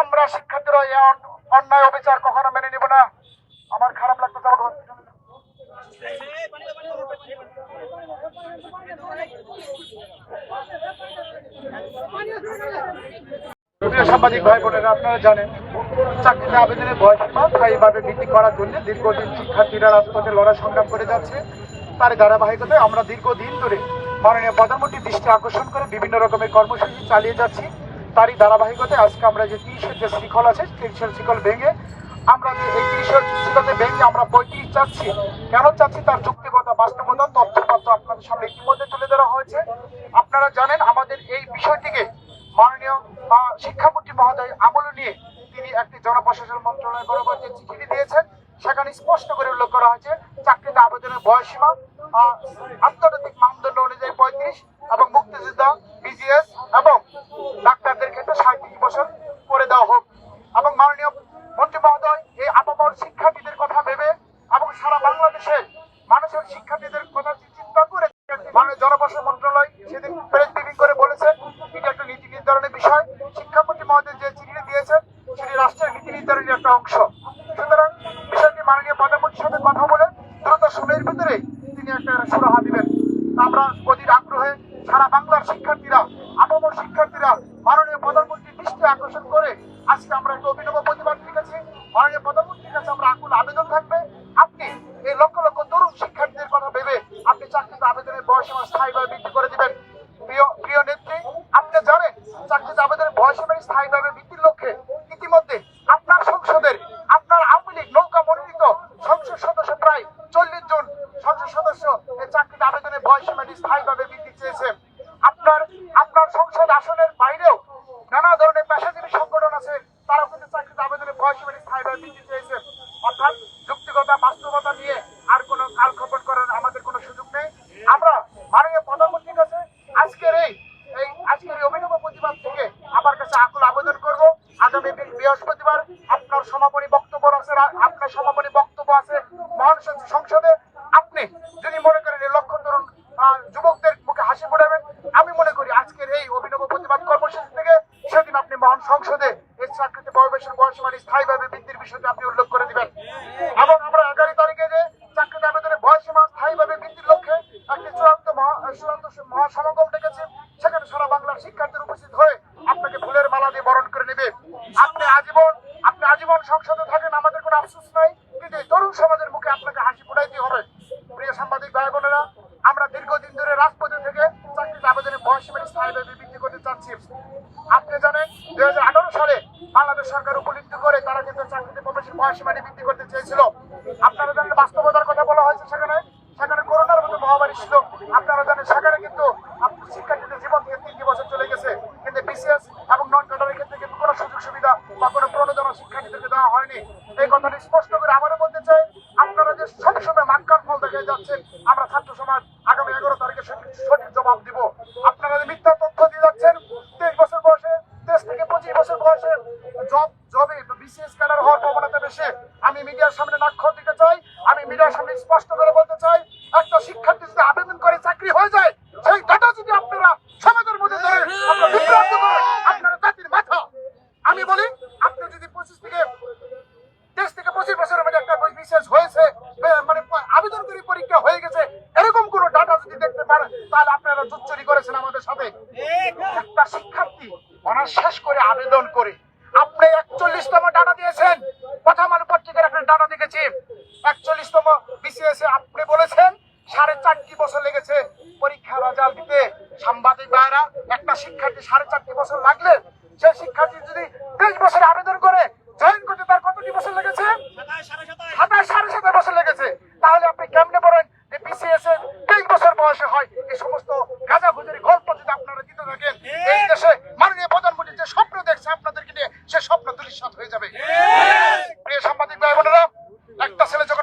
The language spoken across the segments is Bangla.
আমরা শিক্ষার্থীরা অন্যায় অবিচার কখনো মেনে নিব না। আমার খারাপ লাগতো তার প্রিয় সাংবাদিক ভাই বোনেরা, আপনারা জানেন, চাকরিতে আবেদনের বয়স স্থায়ীভাবে বৃদ্ধি করার জন্য দীর্ঘদিন শিক্ষার্থীরা রাজপথে লড়াই সংগ্রাম করে যাচ্ছে। তার ধারাবাহিকতায় আমরা দীর্ঘদিন ধরে মাননীয় প্রধানমন্ত্রীর দৃষ্টি আকর্ষণ করে বিভিন্ন রকমের কর্মসূচি চালিয়ে যাচ্ছি। তারই ধারাবাহিকতায় আজকে আমরা যে তিরিশের যে শিকল আছে তিরিশের শিকল ভেঙে আমরা যে এই তিরিশের শিকলে ভেঙে আমরা পঁয়ত্রিশ চাচ্ছি। কেন চাচ্ছি? তার যুক্তিগতা বাস্তবতা তথ্যপত্র আপনাদের সামনে ইতিমধ্যে তুলে ধরা হয়েছে। আপনারা জানেন আমাদের এই বিষয়টিকে মাননীয় আহ, শিক্ষামন্ত্রী মহোদয় আমল নিয়ে তিনি একটি জনপ্রশাসন মন্ত্রণালয় বরাবর যে চিঠি দিয়েছেন সেখানে স্পষ্ট করে উল্লেখ করা হয়েছে চাকরিতে আবেদনের বয়সীমা আন্তর্জাতিক মানদণ্ড অনুযায়ী পঁয়ত্রিশ এবং মুক্তিযোদ্ধা বিজিএস এবং ডাক্তারদের ক্ষেত্রে সাঁত্রিশ বছর করে দেওয়া হোক এবং মাননীয় মন্ত্রী মহোদয় এই আপামর শিক্ষার্থীদের কথা ভেবে এবং সারা বাংলাদেশে মানুষের শিক্ষার্থীদের কথা চিন্তা করে মাননীয় জনপ্রশাসন মন্ত্রণালয় সেদিন প্রেস ব্রিফিং করে বলেছেন এটা একটা নীতি নির্ধারণের বিষয়। শিক্ষামন্ত্রী মহোদয় যে চিঠি দিয়েছেন, সেটি রাষ্ট্রের নীতি নির্ধারণের একটা অংশ। সুতরাং বিষয়টি মাননীয় প্রধানমন্ত্রীর সাথে কথা বলে দ্রুত সময়ের ভিতরে তিনি একটা সুরাহা দিবেন। আমরা অধীর আগ্রহে সারা বাংলার শিক্ষার্থীরা, আপামর শিক্ষার্থীরা, মাননীয় প্রধানমন্ত্রীর দৃষ্টি আকর্ষণ করে আজকে আমরা একটা অভিনব প্রতিবাদ লিখেছি মাননীয় প্রধানমন্ত্রীর আপনার সংসদের, আপনার আওয়ামী নৌকা মনোনীত সংসদ সদস্য প্রায় চল্লিশ জন সংসদ সদস্য চাকরিতে আবেদনের বয়সীমাটি স্থায়ীভাবে বৃদ্ধি চেয়েছে আপনার আপনার সংসদ আসনের বাইরেও নানা ধরনের পেশাজীবী সংগঠন আছে তারাও কিন্তু চাকরিতে আবেদনের বয়সীমাটি স্থায়ীভাবে বৃদ্ধি চেয়েছে অর্থাৎ যুক্তিগতা বাস্তবতা নিয়ে আর কোনো কালক্ষেপণ করার আমাদের কোনো সুযোগ নেই আমরা মাননীয় প্রধানমন্ত্রীর কাছে আজকের এই এই আজকের এই অভিনব প্রতিবাদ থেকে আমার কাছে আকুল আবেদন করব আগামী বৃ- বৃহস্পতিবার আপনার সমাপনী বক্তব্য আছে রা- আপনার সমাপনী বক্তব্য আছে মহান সং- সংসদে, আপনি যদি মনে করেন যুবকদের মুখে হাসি ফোটাবেন, আমি মনে করি আজকের এই অভিনব প্রতিবাদ কর্মসূচি থেকে সেদিন আপনি মহান সংসদে এই চাকরিতে বয়সের বয়সীমানি স্থায়ীভাবে বৃদ্ধির বিষয়টি আপনি উল্লেখ করে দিবেন। এবং আমরা এগারো তারিখে যে চাকরিতে আবেদনের স্থায়ীভাবে বৃদ্ধির লক্ষ্যে একটি চূড়ান্ত চূড়ান্ত মহাসমাগম ডেকেছি, সেখানে সারা বাংলার শিক্ষার্থীর উপস্থিত হয়ে আপনাকে ফুলের মালা দিয়ে বরণ করে নেবে। আপনি আজীবন আপনি আজীবন সংসদে থাকেন আমাদের কোনো আফসোস নাই কিন্তু এই তরুণ সমাজের মুখে আপনাকে হাসি ফুটাইতে হবে প্রিয় সাংবাদিক ভাই বোনেরা আমরা দীর্ঘদিন ধরে রাজপথে থেকে চাকরিতে আবেদনের বয়সীমানি স্থায়ীভাবে বৃদ্ধি করতে চাচ্ছি। আপনি জানেন, দুই হাজার আঠারো সালে বাংলাদেশ সরকার উপলব্ধি করে তারা কিন্তু চাকরিতে প্রবেশের বৃদ্ধি করতে চেয়েছিল। আপনারা জানেন বাস্তবতার কথা বলা হয়েছে সেখানে। সেখানে করোনার মতো মহামারী ছিল। আপনারা জানেন সেখানে কিন্তু শিক্ষার্থীদের জীবন থেকে তিনটি বছর চলে গেছে। কিন্তু বিসিএস এবং নন কাটারের ক্ষেত্রে কিন্তু কোনো সুযোগ সুবিধা বা কোনো প্রণোদনা শিক্ষার্থীদেরকে দেওয়া হয়নি। এই কথাটি স্পষ্ট করে আবারও বলতে চাই, আপনারা যে সবসময় মাক্কার ফল দেখে যাচ্ছেন, আমরা ছাত্র সমাজ আগামী এগারো তারিখে সঠিক জবাব দিব। বয়সে জব জবে বিসিএস ক্যাডার হওয়ার প্রবণতা বেশি। আমি মিডিয়ার সামনে নাক্ষর দিতে চাই, আমি মিডিয়ার সামনে স্পষ্ট করে বলতে চাই, একটা শিক্ষার্থী যদি আবেদন করে চাকরি হয়ে যায়, সেই ডাটা যদি আপনারা সমাজের মধ্যে আমি বলি, আপনি যদি পঁচিশ থেকে তেইশ থেকে পঁচিশ বছরের মধ্যে একটা বিশেষ হয়েছে মানে আবেদন করে পরীক্ষা হয়ে গেছে, এরকম কোন ডাটা যদি দেখতে পারেন, তাহলে আপনারা জুচ্চুরি করেছেন আমাদের সাথে। একটা শিক্ষার্থী অনার্স শেষ করে আবেদন করে। আপনি একচল্লিশতম ডাটা দিয়েছেন। প্রথম আলো পত্রিকার একটা ডাটা দেখেছি। একচল্লিশতম বিসিএস এ আপনি বলেছেন, সাড়ে চারটি বছর লেগেছে পরীক্ষা রেজাল্ট দিতে। সাংবাদিক ভাইরা একটা শিক্ষার্থী সাড়ে চারটি বছর লাগলে, সেই শিক্ষার্থী যদি তেইশ বছরে আবেদন করে জয়েন করতে তার কতটি বছর লেগেছে সাতাশ সাড়ে সাতাশ বছর লেগেছে তাহলে আপনি কেমনে বলেন যে বিসিএস এর তেইশ বছর বয়সে হয় এই সমস্ত গাঁজা গুজরি গল্প যদি আপনারা দিতে থাকেন এই দেশে মাননীয় প্রধানমন্ত্রী যে স্বপ্ন দেখছে আপনাদেরকে নিয়ে সে স্বপ্ন দুলিশাত হয়ে যাবে প্রিয় সাংবাদিক ভাই বোনেরা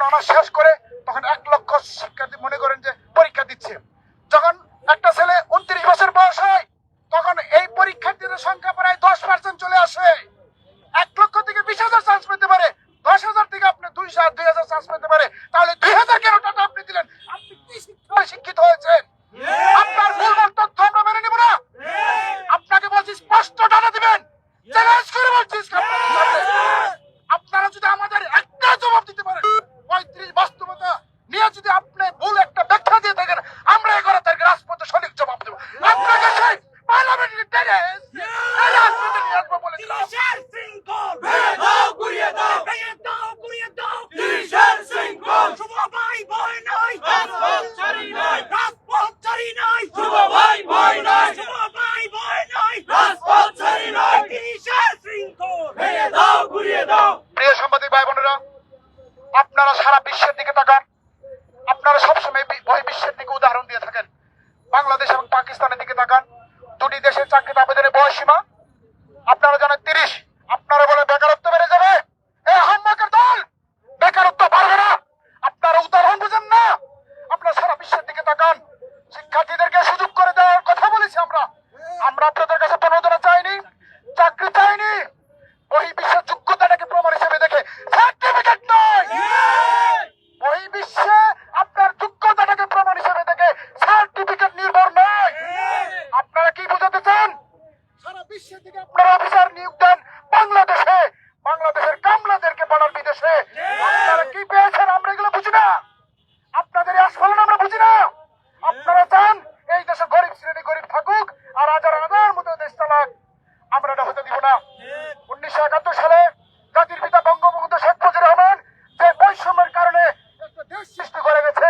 অনার্স শেষ করে তখন এক লক্ষ শিক্ষার্থী মনে করেন যে পরীক্ষা দিচ্ছে। যখন একটা ছেলে উনত্রিশ বছর বয়স হয়, তখন এই পরীক্ষার্থীদের সংখ্যা প্রায় দশ পার্সেন্ট চলে আসে। এক লক্ষ থেকে বিশ হাজার চান্স পেতে পারে। দশ হাজার থেকে আপনি দুই হাজার দুই হাজার চান্স পেতে পারে। তাহলে দুই হাজার কেন টাকা আপনি দিলেন? আপনি কি শিক্ষিত হয়েছেন আপনার ভুলভাল তথ্য আমরা মেনে নেব না আপনাকে বলছি স্পষ্ট টাকা দিবেন চ্যালেঞ্জ করে বলছিস কি আপনাদের সামনে? আপনারা যদি আমাদের একটা জবাব দিতে পারেন পঁয়ত্রিশ বাস্তবতা নিয়ে যদি আপনি ভুল একটা ব্যাখ্যা দিয়ে থাকেন আমরা এগারো তারিখে রাজপথে সঠিক জবাব দেবো আপনাকে সেই পার্লামেন্টের টেনে এই রাজপথে নিয়ে আসব বলেছিলাম প্রিয় সাংবাদিক ভাই বোনেরা আপনারা সারা বিশ্বের দিকে তাকান। আপনারা সবসময় বি- বহি বিশ্বের দিকে উদাহরণ দিয়ে থাকেন। বাংলাদেশ এবং পাকিস্তানের দিকে তাকান। দুটি দেশের চাকরিতে আবেদনের বয়স সীমা আপনারা জানেন তিরিশ। আপনারা বলে বেকারত্ব বেড়ে যাবে। দল! বেকারত্ব বাড়বে না। আপনারা উদাহরণ বুঝেন না। আপনারা সারা বিশ্বের দিকে তাকান। শিক্ষার্থীদেরকে সুযোগ করে দেওয়ার কথা বলেছি আমরা আমরা আপনাদের কাছে প্রণোদনা চাইনি চাকরি চাইনি বহি বিশ্বের যোগ্যতাটাকে প্রমাণ হিসেবে দেখে সার্টিফিকেট নয় বহি বিশ্বে আপনার যোগ্যতাটাকে প্রমাণ হিসেবে দেখে সার্টিফিকেট নির্ভর নয় আপনারা কি বোঝাতে চান সারা বিশ্বের থেকে আপনারা অফিসার নিয়োগ দেন বাংলাদেশে বাংলাদেশের কামলাদেরকে পাঠান বিদেশে আপনারা কি পেয়েছেন আমরা এগুলো বুঝি না আপনাদের এই আস্ফলন আমরা বুঝি না আপনারা চান এই দেশে গরিব শ্রেণি গরিব থাকুক আর হাজার হাজার মতো দেশ চালাক আমরা এটা হতে দিব না উনিশশো একাত্তর সালে জাতির পিতা বঙ্গবন্ধু শেখ মুজিবুর রহমান যে বৈষম্যের কারণে একটা দেশ সৃষ্টি করে গেছে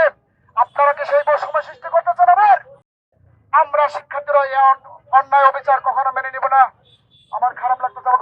আপনারা কি সেই বৈষম্য সৃষ্টি করতে চান আবার আমরা শিক্ষার্থীরা এই অন- অন্যায় অবিচার কখনো মেনে নিব না আমার খারাপ লাগতো যাব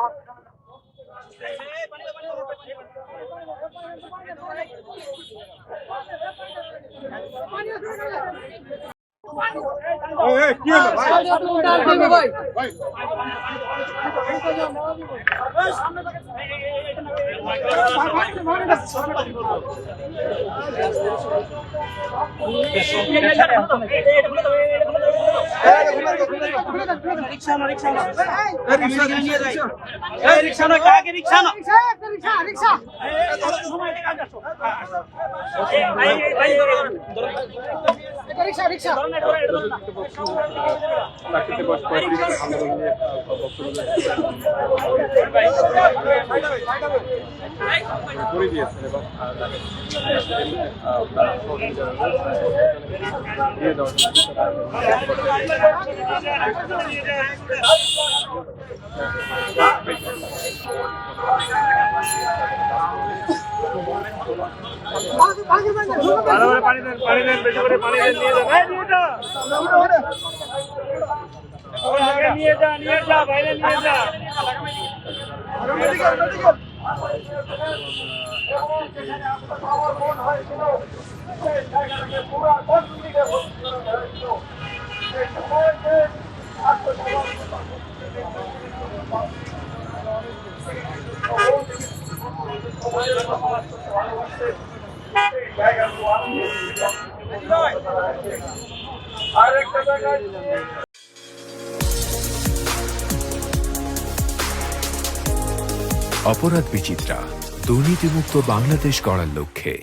করে দিয়েছেন এবং আহ, তাকে সহযোগিতা দিয়ে পানি দেন পানি দেন, বেশি করে পানি দেন, নিয়ে যান। নিয়ে যা নিয়ে যা নিয়ে যা, বাইরে নিয়ে যা। অপরাধ বিচিত্রা দুর্নীতিমুক্ত বাংলাদেশ গড়ার লক্ষ্যে।